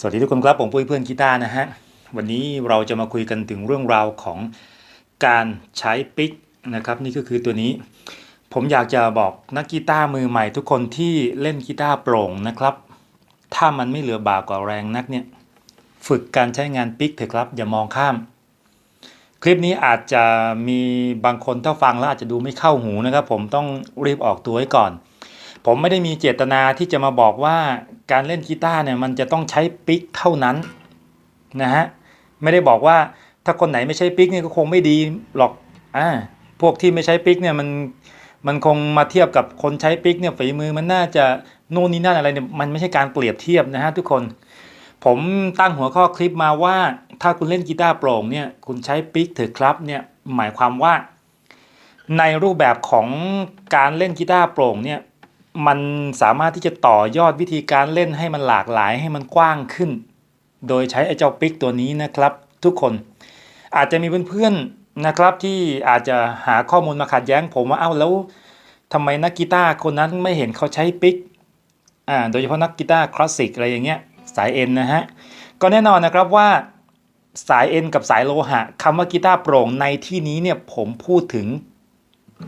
สวัสดีทุกคนครับผมปุ้ยเพื่อนกีตาร์นะฮะวันนี้เราจะมาคุยกันถึงเรื่องราวของการใช้ปิกนะครับนี่ก็คือตัวนี้ ผมอยากจะบอกนักกีตาร์มือใหม่ทุกคนที่เล่นกีตาร์โปร่งนะครับ ถ้ามันไม่เหลือบากกว่าแรงนักเนี่ยฝึกการใช้งานปิกเถอะครับ อย่ามองข้าม คลิปนี้อาจจะมีบางคนถ้าฟังแล้วอาจจะดูไม่เข้าหูนะครับ ผมต้องรีบออกตัวไว้ก่อน ผมไม่ได้มีเจตนาที่จะมาบอกว่า การเล่นกีตาร์เนี่ยมันจะต้องใช้ปิกเท่านั้นนะฮะไม่ได้บอกว่าถ้าคนไหนไม่ใช้ปิกเนี่ยก็คงไม่ดีหรอกอ่าพวกที่ไม่ใช้ปิกเนี่ยมันมันคงมาเทียบกับคนใช้ปิกเนี่ยฝีมือมันน่าจะโน่นนี่นั่นอะไรเนี่ยมันไม่ใช่การเปรียบเทียบนะฮะทุกคน ผมตั้งหัวข้อคลิปมาว่าถ้าคุณเล่นกีตาร์โปร่งเนี่ยคุณใช้ปิกเถอะครับเนี่ยหมายความว่า ในรูปแบบของการเล่นกีตาร์โปร่งเนี่ย มันสามารถที่จะต่อยอดวิธีการเล่นให้มันหลากหลายให้มันกว้างขึ้น โดยใช้ไอ้เจ้าปิกตัวนี้นะครับ ทุกคน อาจจะมีเพื่อนๆนะครับที่อาจจะหาข้อมูลมาขัดแย้งผมว่าเอ้าแล้วทำไมนักกีตาร์คนนั้นไม่เห็นเขาใช้ปิกอ่าโดยเฉพาะนักกีตาร์คลาสสิกอะไรอย่างเงี้ยสายเอ็นนะฮะก็แน่นอนนะครับว่าสายเอ็นกับสายโลหะคำว่ากีตาร์โปร่งในที่นี้เนี่ยผมพูดถึง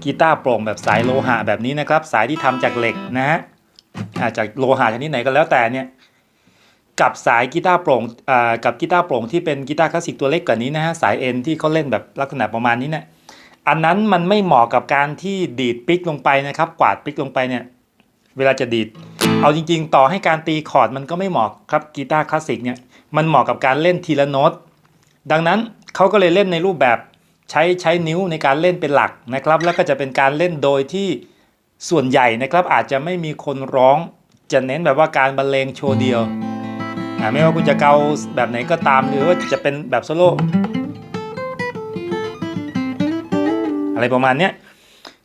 กีตาร์โปร่งแบบสายโลหะแบบนี้นะครับ สายที่ทำจากเหล็กนะฮะอาจากโลหะชนิดไหนก็แล้วแต่เนี่ยกับสายกีตาร์โปร่งอ่ากับกีตาร์โปร่งที่เป็นกีตาร์คลาสสิกตัวเล็กกว่านี้นะฮะสายเอ็นที่เขาเล่นแบบลักษณะประมาณนี้เนี่ยอันนั้นมันไม่เหมาะกับการที่ดีดปิกลงไปนะครับ กวาดปิกลงไปเนี่ยเวลาจะดีด เอาจริง ๆ ต่อให้การตีคอร์ดมันก็ไม่เหมาะครับกีตาร์คลาสสิกเนี่ยมันเหมาะกับการเล่นทีละโน้ตดังนั้นเขาก็เลยเล่นในรูปแบบ ใช้ใช้นิ้วในการเล่นเป็นหลักนะครับ แล้วก็จะเป็นการเล่นโดยที่ส่วนใหญ่นะครับอาจจะไม่มีคนร้องจะเน้นแบบว่าการบรรเลงโชว์เดียวไม่ว่าคุณจะเกาแบบไหนก็ตามหรือว่าจะเป็นแบบโซโล่อะไรประมาณนี้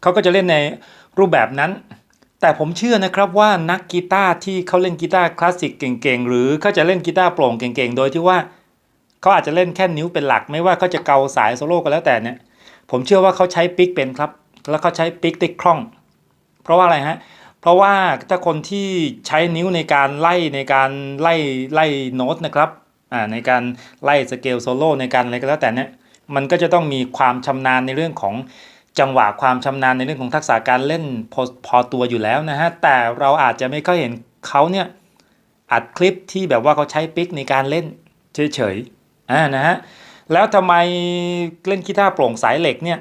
เขาก็จะเล่นในรูปแบบนั้น แต่ผมเชื่อนะครับว่านักกีตาร์ที่เขาเล่นกีตาร์คลาสสิกเก่งๆ หรือเขาจะเล่นกีตาร์โปร่งเก่งๆ โดยที่ว่า เขาอาจจะเล่นแค่นิ้วเป็นหลัก ไม่ว่าเขาจะเกาสายโซโล่ก็แล้วแต่เนี่ย ผมเชื่อว่าเขาใช้ปิกเป็นครับ แล้วเขาใช้ปิกได้คล่อง เพราะว่าอะไรฮะ เพราะว่าถ้าคนที่ใช้นิ้วในการไล่ในการไล่ไล่โน้ตนะครับอ่าในการไล่สเกลโซโล่ในการอะไรก็แล้วแต่เนี่ย มันก็จะต้องมีความชำนาญในเรื่องของจังหวะความชำนาญในเรื่องของทักษะการเล่นพอพอตัวอยู่แล้วนะฮะ แต่เราอาจจะไม่ค่อยเห็นเขาเนี่ยอัดคลิปที่แบบว่าเขาใช้ปิกในการเล่นเฉยๆ อ่านะฮะแล้วทำไมเล่นกีตาร์โปร่งสายเหล็กเนี่ย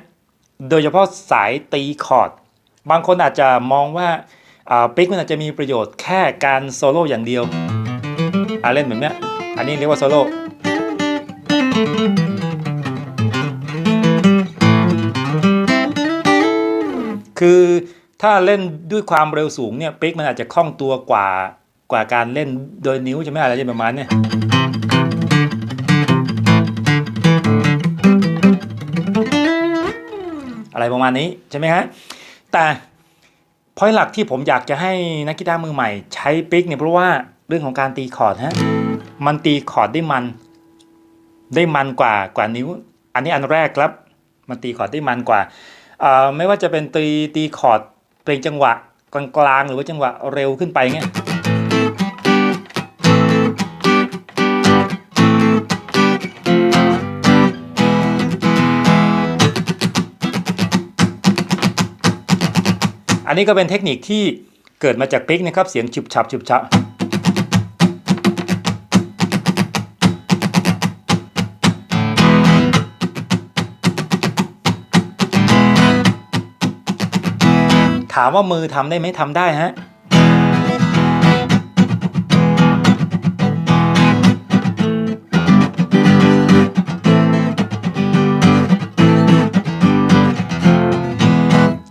โดยเฉพาะสายตีคอร์ดบางคนอาจจะมองว่าปิกมันอาจจะมีประโยชน์แค่การโซโล่อย่างเดียวอ่าเล่นแบบเนี้ยอันนี้เรียกว่าโซโล่คือถ้าเล่นด้วยความเร็วสูงเนี่ยปิกมันอาจจะคล่องตัวกว่ากว่าการเล่นโดยนิ้วใช่ไหมอะไรประมาณเนี้ย อะไรประมาณนี้ใช่ไหมฮะแต่พอยหลักที่ผมอยากจะให้นักกีตาร์มือใหม่ ใช้ปิกเนี่ยเพราะว่าเรื่องของการตีคอร์ดฮะมันตีคอร์ดได้มันได้มันกว่ากว่านิ้ว อันนี้อันแรกครับ มันตีคอร์ดได้มันกว่าไม่ว่าจะเป็นตีตีคอร์ดเพลงจังหวะกลางๆหรือว่าจังหวะเร็วขึ้นไปเงี้ย อันนี้ก็เป็นเทคนิคที่เกิดมาจากปิกนะครับ เสียงฉุบฉับฉุบฉับถามว่ามือทำได้ไหมทำได้ฮะ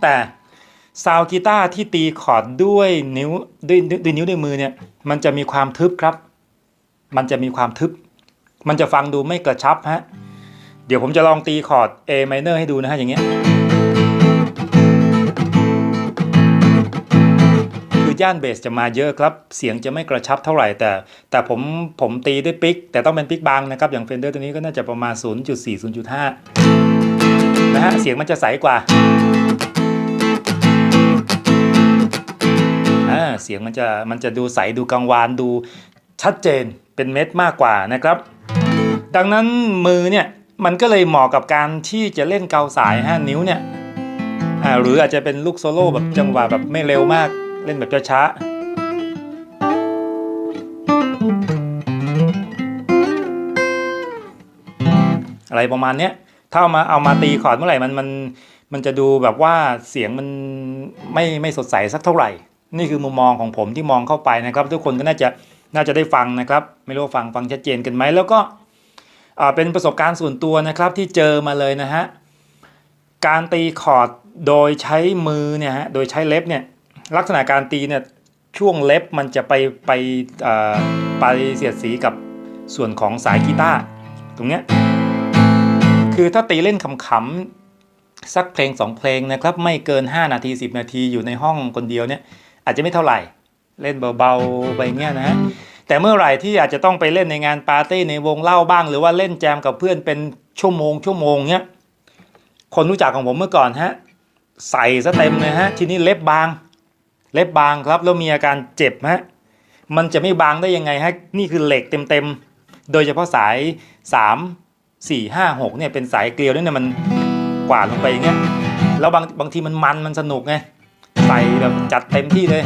แต่ ซาวกีตาร์ที่ตีคอร์ดด้วยนิ้วด้วยด้วยนิ้วด้วยมือเนี่ยมันจะมีความทึบครับ มันจะมีความทึบ มันจะฟังดูไม่กระชับฮะเดี๋ยวผมจะลองตีคอร์ด A minor ให้ดูนะฮะอย่างเงี้ยคือย่านเบสจะมาเยอะครับ เสียงจะไม่กระชับเท่าไหร่แต่ แต่ผมผมตีด้วยปิก แต่ต้องเป็นปิกบางนะครับ อย่างเฟนเดอร์ตัวนี้ก็น่าจะประมาณ 0.4 0.5 นะฮะเสียงมันจะใสกว่า เสียงมันจะมันจะดูใสดูกังวานดูชัดเจนเป็นเม็ดมากกว่านะครับ ดังนั้นมือเนี่ยมันก็เลยเหมาะกับการที่จะเล่นเกาสายห้านิ้วเนี่ยหรืออาจจะเป็นลูกโซโล่แบบจังหวะแบบไม่เร็วมากเล่นแบบช้าๆอะไรประมาณเนี้ยถ้าเอามาเอามาตีคอร์ดเมื่อไหร่มันมันมันจะดูแบบว่าเสียงมันไม่ไม่สดใสสักเท่าไหร่ นี่คือมุมมองของผมที่มองเข้าไปนะครับ ทุกคนก็น่าจะน่าจะได้ฟังนะครับ ไม่รู้ฟังฟังชัดเจนกันไหมแล้วก็เป็นประสบการณ์ส่วนตัวนะครับที่เจอมาเลยนะฮะการตีคอร์ดโดยใช้มือเนี่ยฮะโดยใช้เล็บเนี่ยลักษณะการตีเนี่ยช่วงเล็บมันจะไปไปไปเสียดสีกับส่วนของสายกีตาร์ตรงเนี้ยคือถ้าตีเล่นขำๆสักเพลงสองเพลงนะครับ ไม่เกิน 5 นาที 10 นาทีอยู่ในห้องคนเดียวเนี่ย อาจจะไม่เท่าไหร่ เล่นเบาๆไปเงี้ยนะฮะแต่เมื่อไหร่ที่อาจจะต้องไปเล่นในงานปาร์ตี้ในวงเล่าบ้าง หรือว่าเล่นแจมกับเพื่อนเป็นชั่วโมงชั่วโมงเนี้ยคนรู้จักของผมเมื่อก่อนฮะใส่ซะเต็มเลยฮะทีนี้เล็บบาง เล็บบางครับแล้วมีอาการเจ็บฮะมันจะไม่บางได้ยังไงฮะนี่คือเหล็กเต็มๆ โดยเฉพาะสาย 3 4 5 6เนี่ยเป็นสายเกลียวเนี่ยมันกวาดลงไปอย่างเงี้ยแล้วบางบางทีมันมันมันสนุกไง ใส่แบบจัดเต็มที่เลย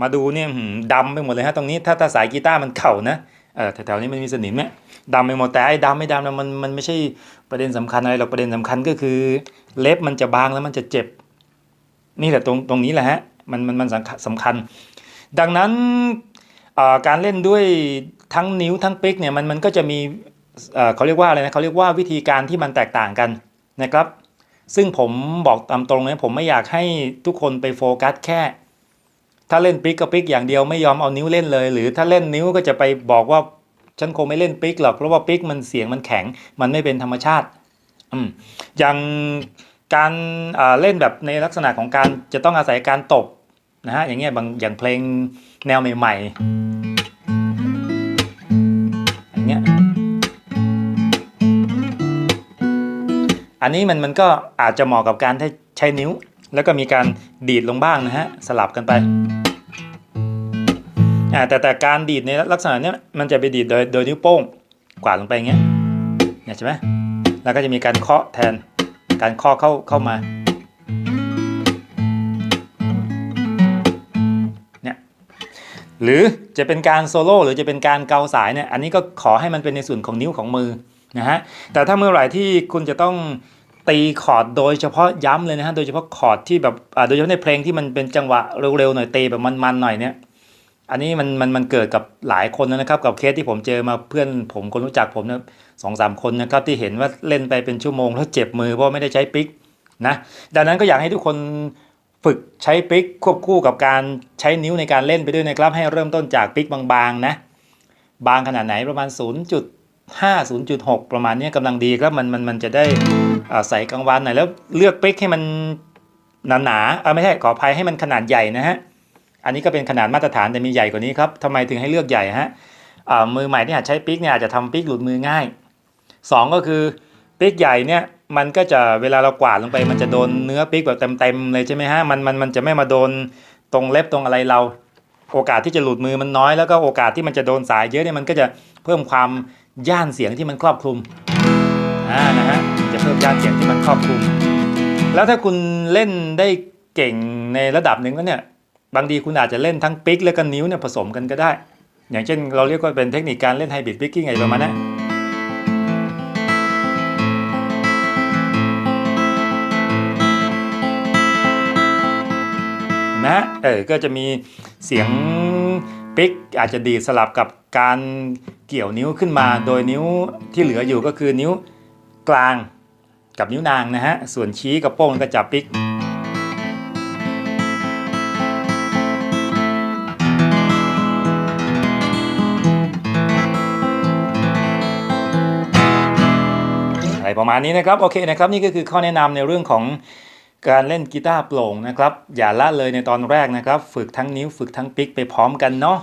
มาดูเนี่ยดำไปหมดเลยฮะตรงนี้ถ้าถ้าสายกีตาร์มันเข่านะเออแถวๆนี้มันมีสนิมไหมดำไปหมดแต่ไอ้ดำไม่ดำนะมันมันไม่ใช่ประเด็นสำคัญอะไรหรอกประเด็นสำคัญก็คือ เล็บมันจะบางแล้วมันจะเจ็บ นี่แหละตรงตรงนี้แหละฮะมันมันมันสำคัญ ดังนั้นการเล่นด้วยทั้งนิ้วทั้งปิกเนี่ยมันมันก็จะมีเขาเรียกว่าอะไรนะเขาเรียกว่าวิธีการที่มันแตกต่างกัน นะครับ ซึ่งผมบอกตามตรงเลยผมไม่อยากให้ทุกคนไปโฟกัสแค่ ถ้าเล่นปิกก็ปิกอย่างเดียวไม่ยอมเอานิ้วเล่นเลย หรือถ้าเล่นนิ้วก็จะไปบอกว่าฉันคงไม่เล่นปิกหรอกเพราะว่าปิกมันเสียงมันแข็ง มันไม่เป็นธรรมชาติอืมอย่างการเล่นแบบในลักษณะของการจะต้องอาศัยการตบนะฮะอย่างเงี้ยบางอย่างเพลงแนวใหม่ ๆ อันนี้มันมันก็อาจจะเหมาะกับการใช้นิ้ว แล้วก็มีการดีดลงบ้างนะฮะสลับกันไปอ่าแต่แต่การดีดในลักษณะเนี้ยมันจะไปดีดโดยโดยนิ้วโป้งกวาดลงไปอย่างเงี้ยเนี่ยใช่ไหมแล้วก็จะมีการเคาะแทนการเคาะเข้าเข้ามาเนี่ยหรือจะเป็นการโซโล่หรือจะเป็นการเกาสายเนี่ยอันนี้ก็ขอให้มันเป็นในส่วนของนิ้วของมือนะฮะแต่ถ้าเมื่อไหร่ที่คุณจะต้อง ตีคอร์ดโดยเฉพาะย้ำเลยนะฮะโดยเฉพาะคอร์ดที่แบบอ่าโดยเฉพาะในเพลงที่มันเป็นจังหวะเร็วๆหน่อยตีแบบมันๆหน่อยเนี่ยอันนี้มันมันมันเกิดกับหลายคนนะครับ กับเคสที่ผมเจอมาเพื่อนผมคนรู้จักผมเนี่ยสองสามคนนะครับที่เห็นว่าเล่นไปเป็นชั่วโมง แล้วเจ็บมือเพราะไม่ได้ใช้ปิกนะดังนั้นก็อยากให้ทุกคนฝึกใช้ปิกควบคู่กับการใช้นิ้วในการเล่นไปด้วยนะครับให้เริ่มต้นจากปิกบางๆนะบางขนาดไหนประมาณ 0 0.6 ประมาณนี้กำลังดีครับมันมันมันจะได้ใส่กลางวันหน่อยแล้วเลือกปิกให้มันหนาๆเออไม่ใช่ขออภัยให้มันขนาดใหญ่นะฮะอันนี้ก็เป็นขนาดมาตรฐานแต่มีใหญ่กว่านี้ครับทำไมถึงให้เลือกใหญ่ฮะมือใหม่ที่อาจใช้ปิกเนี่ยอาจจะทำปิกหลุดมือง่ายสองก็คือปิกใหญ่เนี่ยมันก็จะเวลาเรากวาดลงไป มันจะโดนเนื้อปิกแบบเต็มๆเลยใช่ไหมฮะมันมันมันจะไม่มาโดนตรงเล็บตรงอะไรเรา โอกาสที่จะหลุดมือมันน้อยแล้วก็โอกาสที่มันจะโดนสายเยอะเนี่ยมันก็จะเพิ่มความ ย่านเสียงที่มันครอบคลุมอ่านะฮะจะเพิ่มย่านเสียงที่มันครอบคลุม แล้วถ้าคุณเล่นได้เก่งในระดับหนึ่งแล้วเนี่ยบางทีคุณอาจจะเล่นทั้งปิกและก็นิ้วเนี่ยผสมกันก็ได้ อย่างเช่นเราเรียกว่าเป็นเทคนิคการเล่นไฮบริดปิกกิ้งอะไรประมาณนั้นนะฮะเออก็จะมีเสียงปิกอาจจะดีดสลับกับ การเกี่ยวนิ้วขึ้นมา โดยนิ้วที่เหลืออยู่ก็คือนิ้วกลางกับนิ้วนางนะฮะ ส่วนชี้กับโป้งก็จับปิก อะไรประมาณนี้นะครับ โอเคนะครับ นี่ก็คือข้อแนะนำในเรื่องของการเล่นกีตาร์โปร่งนะครับ อย่าละเลยในตอนแรกนะครับ ฝึกทั้งนิ้วฝึกทั้งปิกไปพร้อมกันเนาะ